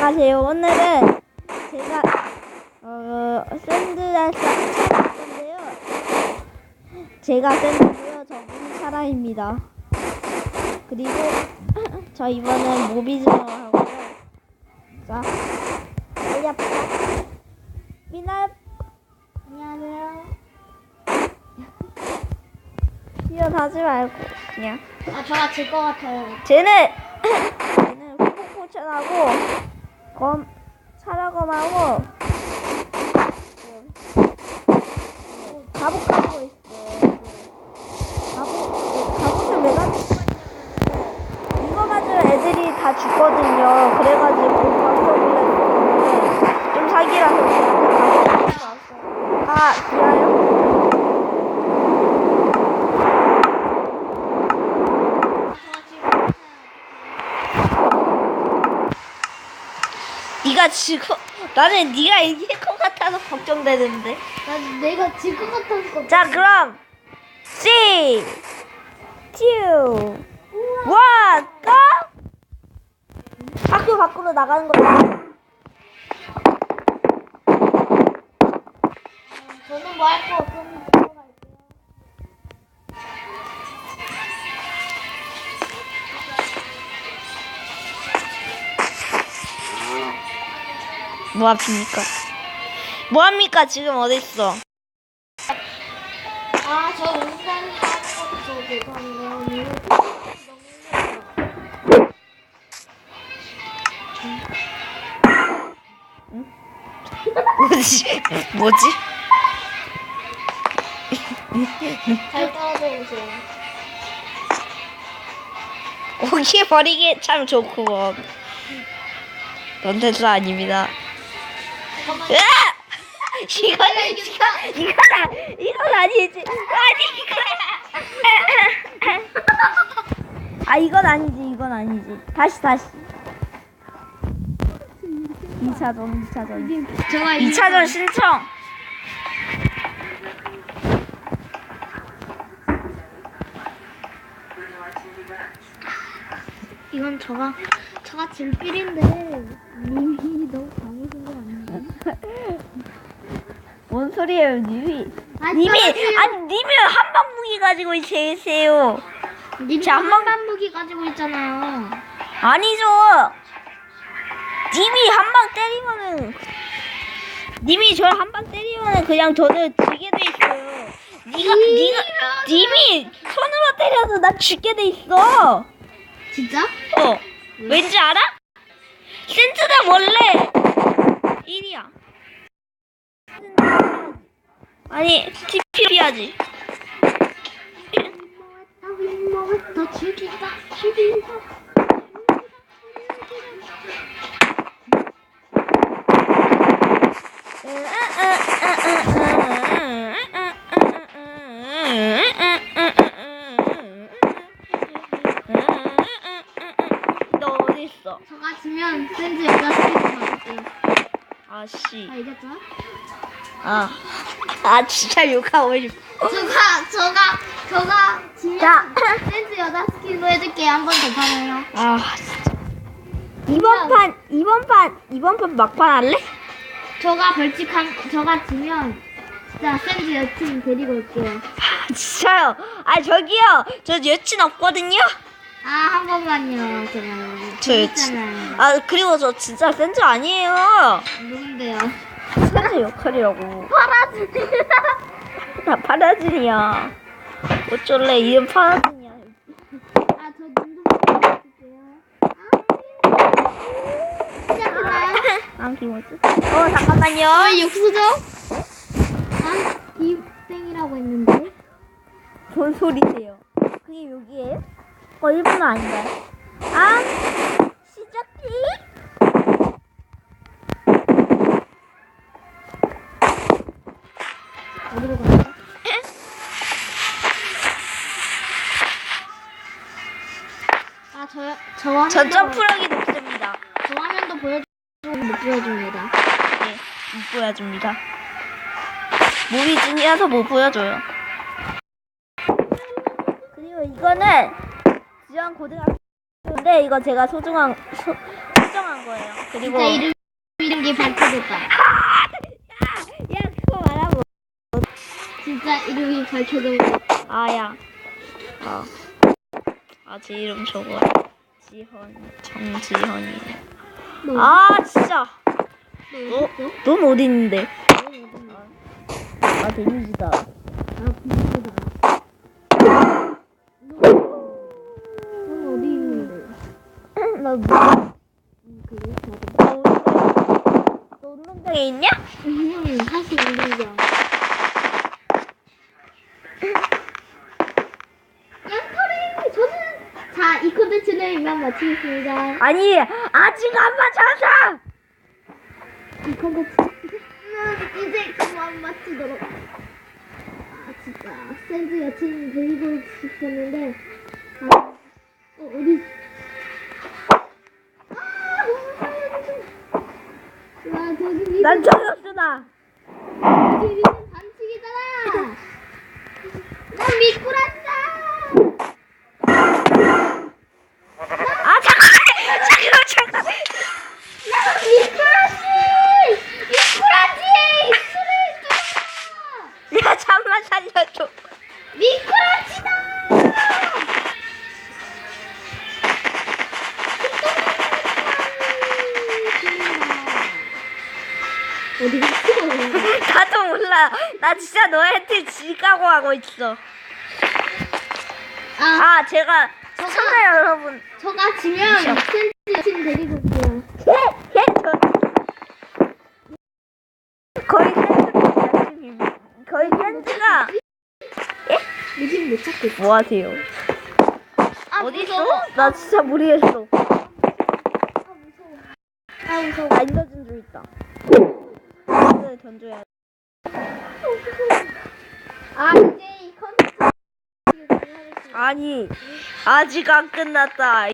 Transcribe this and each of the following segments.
안녕하세요. 오늘은 제가 어 샌드에서 건데요. 제가 샌드고요. 저분이 사라입니다. 그리고 저 이번엔 모비즈로 하고요. 자, 빨리 아파. 미나 안녕하세요. 뛰어가지 말고 그냥. 아, 저가 질것 같아요. 쟤는 쟤는 후보포천하고 검 사라검 하고 갑옷 가지고 있어. 갑옷 갑옷을 있냐면 이거 가지고 애들이 다 죽거든요. 그래가지고 방송을 좀 사기라서 제가 갑옷. 아 기아요? 네가 지고 나는 네가 이길 것 같아서 걱정되는데. 난 내가 질 것 같아서. 자 그럼 3, 2, 1, 고! 학교 밖으로 나가는 거야. 저는 뭐 할거들 뭐 합니까? 뭐 합니까? 지금 어디 있어? 아, 저 운전 하고 죄송해요. 뭐지? 뭐지? 잘 떨어져 오세요. 고기 버리기 참 좋고 넌 됐어 아닙니다. 으아! 이건 이건 이건 아 이건 아니지. 아니 이건 아 이건 아니지 이건 아니지. 다시 다시. 2차전 2차전. 제가 2차전 신청. 이건 저가 저가 질필인데 님이 너무? 뭔 소리예요 님이 님이. 아니 님이 한방 무기 가지고 계세요 님이 자, 한반 무기 가지고 있잖아요. 아니죠. 님이 한 방 때리면은 님이 저를 한 방 때리면은 그냥 저는 지게 돼 있어요. 니가 니가 님이 손으로 때려서 나 죽게 돼 있어. 진짜? 어. 왠지 알아? 센트는 원래 1이야. 아니 TP 해야지. 아씨. 알겠죠? 아, 아 진짜 욕하고 싶어. 저가 저가 저가 자. 샌드 여자 스킬로 해줄게요. 한번더 파면요. 아 진짜. 이번 판 이번 판 이번 판 막판 할래? 저가 벌칙 한 저가 지면 진짜 샌드 여친 데리고 올게요. 아 진짜요. 아 저기요. 저 여친 없거든요. 아 한 번만요. 저 여친. 재밌잖아요. 아 그리고 저 진짜 센즈 아니에요. 누군데요? 센즈 역할이라고. 파라지. 나 파라진이야. 어쩔래 이름 파라진이야. 아 저 눈좀 보여줄게요. 아, 시작했나요? 안 기모지? 어 잠깐만요. 아 육수죠? 아 이땡이라고 했는데. 뭔 소리세요? 그게 여기에요? 어 일본어 아닌가요? 아 시작해. 어디로 가요? 아 저요 저 화면도 전 점프력이 높습니다. 저 화면도 보여주고 못 보여줍니다. 네, 못 보여줍니다. 모비준이라서 못 보여줘요. 그리고 이거는 지원 고등학교인데 이거 제가 소중한 소, 소정한 거예요. 그리고 진짜 이름 이름이 밝혀졌다. 야 그거 말하고 진짜 이름이 밝혀졌다. 아야 아. 아제 이름 저거야 지헌 정지헌이 너, 아 진짜 너 어디 있어? 넌 어디 있는데 있어? 아 데미지다 아, 나 응, 그래? 나도. 너 운동장에 있냐? 음, 사실 운동장. 양털이 저는 자, 이 콘텐츠는 이만 마치겠습니다. 아니 아직 안 맞았어 이 콘텐츠는 이제 그만 마치도록. 아, 진짜 샌드 여친 데리고 싶었는데 저기 밑 나도 몰라 나 진짜 너한테 지가고 하고 있어 아, 아 제가 시청자 여러분 저가 지면 센스 여친 데리고 올게요. 예? 예? 저 거의 샌드가 거의 샌드가 요즘 못 찾겠어. 뭐 하세요? 아, 어디 무서워. 있어? 나 진짜 모르겠어 아, 무서워. 아, 무서워. 나 인더준 줄 있다 던져야 돼 아, 이제 이 컨텐츠 아니 아직 안 끝났다.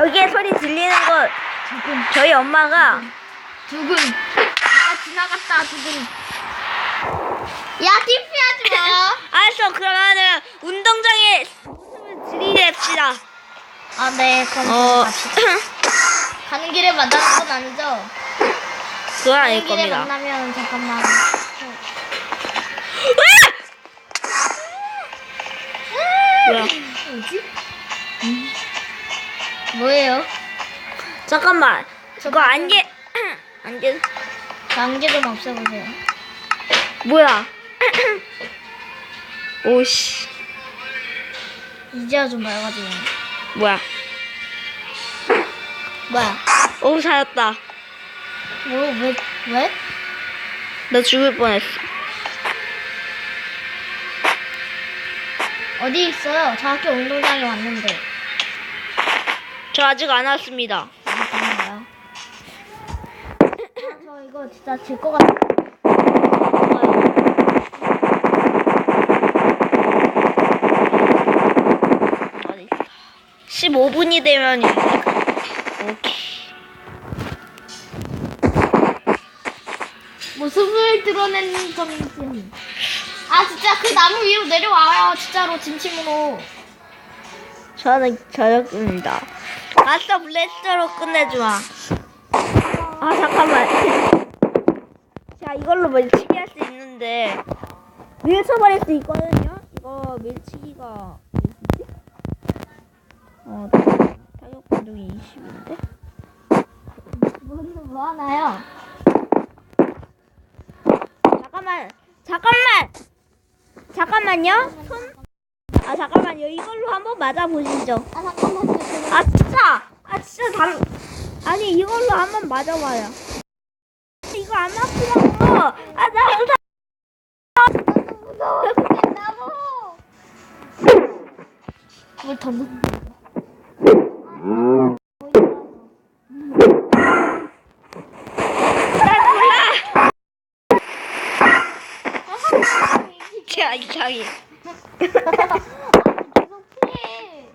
저기에 소리 들리는 거 저희 엄마가 두근. 아까 지나갔다, 두근. 야, TP하지 마. 알았어 그러면은 운동장에 모습을 들이댑시다 아, 네, 그럼 어 가는 길에 만나는 건 아니죠? 그건 아닐 가는 길에 겁니다 만나면 잠깐만. 뭐야 뭐지? 뭐예요? 잠깐만 저거 안개 안개 안개 좀 없애보세요. 뭐야 오씨 이제야 좀 맑아지네. 뭐야 뭐야? 오 살았다 뭐, 왜, 왜? 나 죽을 뻔했어 어디 있어요? 저 학교 운동장에 왔는데. 저 아직 안 왔습니다 잠깐만요. 저 이거 진짜 질 것 같아. 어디 있어 15분이 되면 이제 오케이 모습을 드러내는 점이지. 아, 진짜 그 나무 위로 내려와요. 진짜로 진심으로. 저는 저녁입니다. 아싸 블레스터로 끝내주마. 아 잠깐만. 자 이걸로 밀치기 할 수 있는데 밀쳐버릴 수 있거든요. 이거 밀치기가 몇이지? 어 타격 반동이 20인데. 머리는 뭐 하나요? 잠깐만 잠깐만 잠깐만요. 손. 아 잠깐만요. 이걸로 한번 맞아 보시죠. 아, 잠깐만요. 저는 아 진짜 아 진짜 달 아니 이걸로 한번 맞아봐요 이거 안 맞더라고 아나 무서워 죽겠다고. 뭘 던져? 자 이상해. 계속 피해.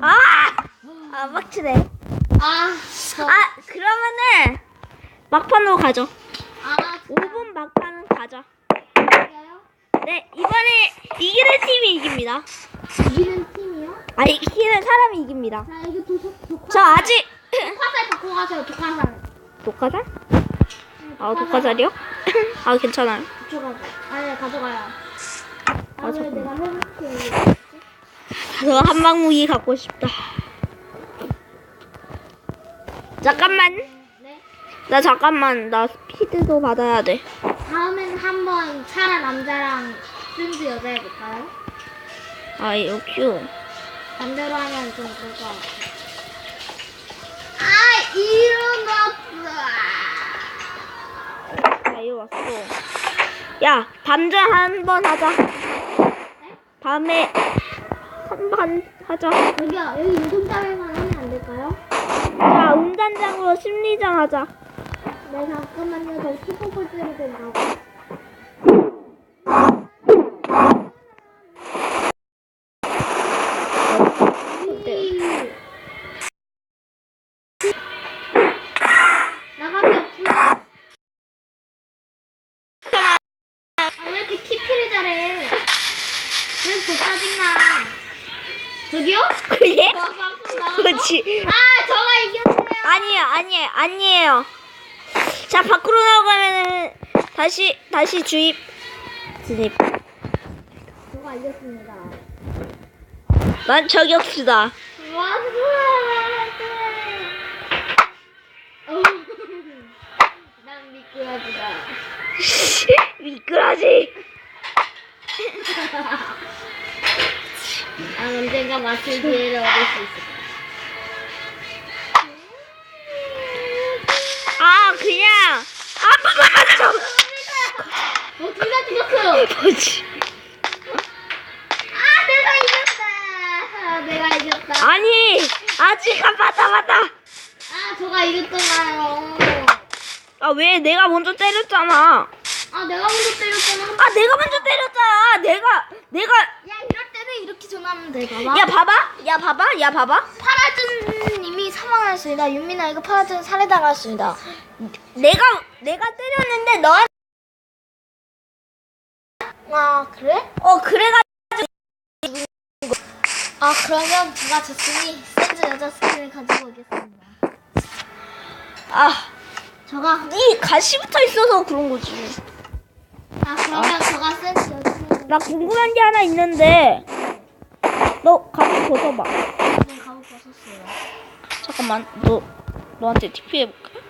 아! 아 막치네. 아, 저, 아 그러면은 막판으로 가죠. 아, 5분 막판은 가자. 진짜요? 네 이번에 이기는 팀이 이깁니다. 이기는 팀이요? 아 이기는 사람이 이깁니다. 자, 이거 도둑, 독화. 저 아직 독화살 갖고 가세요, 독화살. 독화살? 아 독화살이요? 아 괜찮아요. 가져가요. 아니, 가져가요. 아, 왜 잠깐만. 내가 해볼게. 저 한방무기 갖고 싶다. 잠깐만. 네. 나 잠깐만 나 스피드도 받아야 돼. 다음엔 한번 차라 남자랑 샌드 여자 해볼까요? 아 이거 큐. 반대로 하면 좀 그럴 것 같아. 아, 일어났어. 아 이거 왔어. 야 밤전 한번 하자. 밤에 한 번 하자. 여기요, 여기 운동장에만 하면 안 될까요? 자 운전장으로 심리장 하자. 네, 잠깐만요. 저 때리고 나오고. 어때? 나가면 없어. 아, 왜 이렇게 TP를 잘해? 왜저 짜증나? 저기요? 그래? 저 방송 나가서? 그렇지. 아, 저가 이겼어요. 아니에요, 아니에요, 아니에요. 자, 밖으로 나가면은 다시 다시 주입 진입. 저가 이겼습니다. 난 저격수다. 와, 어, 난 미끄러지다. 미끄러지. 난 언젠가 맞출 기회를 얻을 수 있을 거야. 아, 그냥 한 번만 맞춰. 어, 둘다 죽었어요. 뭐지? 아, 내가 이겼다. 아, 내가 이겼다. 아니, 아직 안 맞다, 맞다. 아, 저가 이겼잖아요. 아, 왜 내가 먼저 때렸잖아. 아, 내가 먼저 때렸잖아. 아, 내가 먼저 때렸잖아. 내가, 내가. 야, 이럴 때는 이렇게 전화하면 돼, 봐봐. 야, 봐봐. 야, 봐봐. 야, 봐봐. 파라준님이 사망하였습니다. 윤민아, 이거 파라준 살해당했습니다. 내가, 내가 때렸는데 너한테. 아, 그래? 어, 그래가지고. 아, 그러면 제가 졌으니 샌즈 여자 스킨을 가지고 오겠습니다. 아, 저가, 네 가시부터 있어서 그런 거지. 아, 그러면 저가 샌즈 여자 스킨을 나 궁금한 게 하나 있는데 너 가방 벗어봐 네, 가고 벗었어요. 잠깐만 너 너한테 TP 해볼게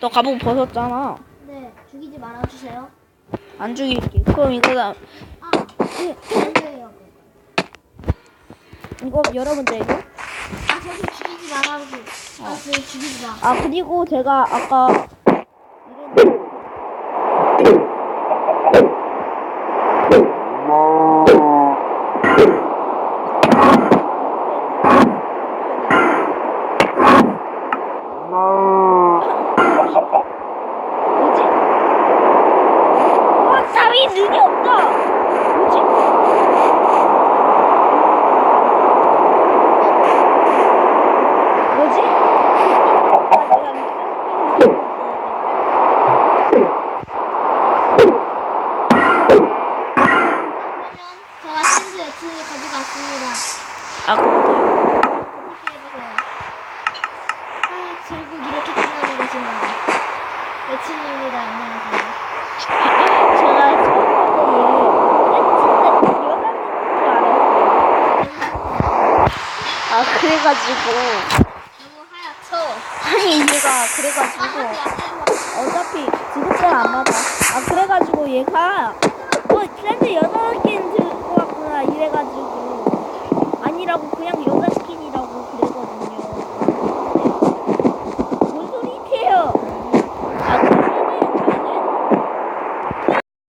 너 가방 벗었잖아 네, 죽이지 말아주세요. 안 죽일게 그럼 이거 다 아, 네, 안 돼요. 이거 여러분 때 이거 아, 저기 죽이지 말아주세요. 아, 저기 죽이지 마. 아 그리고 제가 아까 뭐지? 와, 사위 눈이 없다. 뭐지? 뭐지? 아, 내가 무슨 그러면 제가 샌즈 여친을 가지고 왔습니다. 아, 그럼 어떻게 해보세요? 아, 결국 이렇게 끝나는 것인가. 여친입니다. 안녕하세요. 제가 처음에 팬츠 여자인 줄 알았어요. 아, 그래가지고. 너무 하얗죠? 아니, 얘가 그래가지고. 어차피 지급대가 안 맞아. 아, 그래가지고 얘가, 어, 샌드 여자 스킨 들고 왔구나. 이래가지고. 아니라고, 그냥 여자